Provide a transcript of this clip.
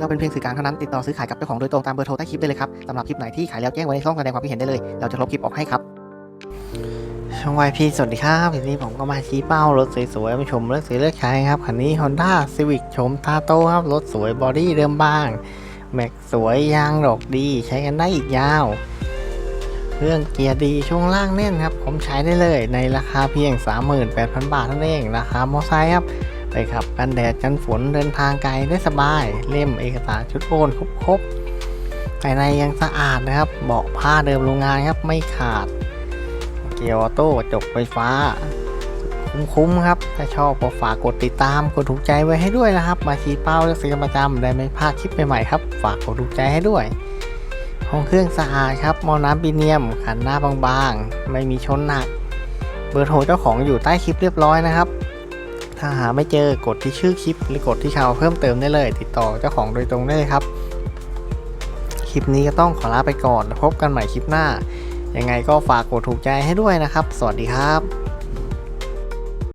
เราเป็นเพียงสื่อกลางเท่านั้นติดต่อซื้อขายกับเจ้าของโดยตรงตามเบอร์โทรใต้คลิปได้เลยครับสำหรับคลิปไหนที่ขายแล้วแจ้งไว้ในช่องแสดงความคิดเห็นได้เลย เราจะลบคลิปออกให้ครับช่องวายพีสวัสดีครับทีนี้ผมก็มาชี้เป้ารถสวยๆมาชมรถสวยเลือกใช้ครับคันนี้ Honda Civic ชมตาโต้ครับรถสวยบอดี้เดิมบางแม็กสวยยางดอกดีใช้กันได้อีกยาวเครื่องเกียร์ดีช่วงล่างแน่นครับ ผมใช้ได้เลยในราคาเพียง 38,000 บาทเท่านั้นเองราคามอไซค์ครับ ไปขับกันแดดกันฝนเดินทางไกลได้สบาย เล่มเอกสารชุดโอนครบๆภายในยังสะอาดนะครับ เบาะผ้าเดิมโรงงานครับไม่ขาด เกียร์ออโต้จกไฟฟ้า คุ้มๆครับ ถ้าชอบก็ฝากกดติดตามกดถูกใจไว้ให้ด้วยนะครับ มาชี้เป้าเลือกซื้อประจำได้ไม่พลาดคลิปใหม่ๆครับ ฝากกดถูกใจให้ด้วยห้องเครื่องสะอาดครับมอน้ำปีเนียมขันหน้าบางๆ ไม่มีชนหนัก เบอร์โทรเจ้าของอยู่ใต้คลิปเรียบร้อยนะครับ ถ้าหาไม่เจอกดที่ชื่อคลิป หรือกดที่ข่าวเพิ่มเติมได้เลย ติดต่อเจ้าของโดยตรงได้เลยครับ คลิปนี้ก็ต้องขอลาไปก่อน พบกันใหม่คลิปหน้า ยังไงก็ฝากกดถูกใจให้ด้วยนะครับ สวัสดีครับ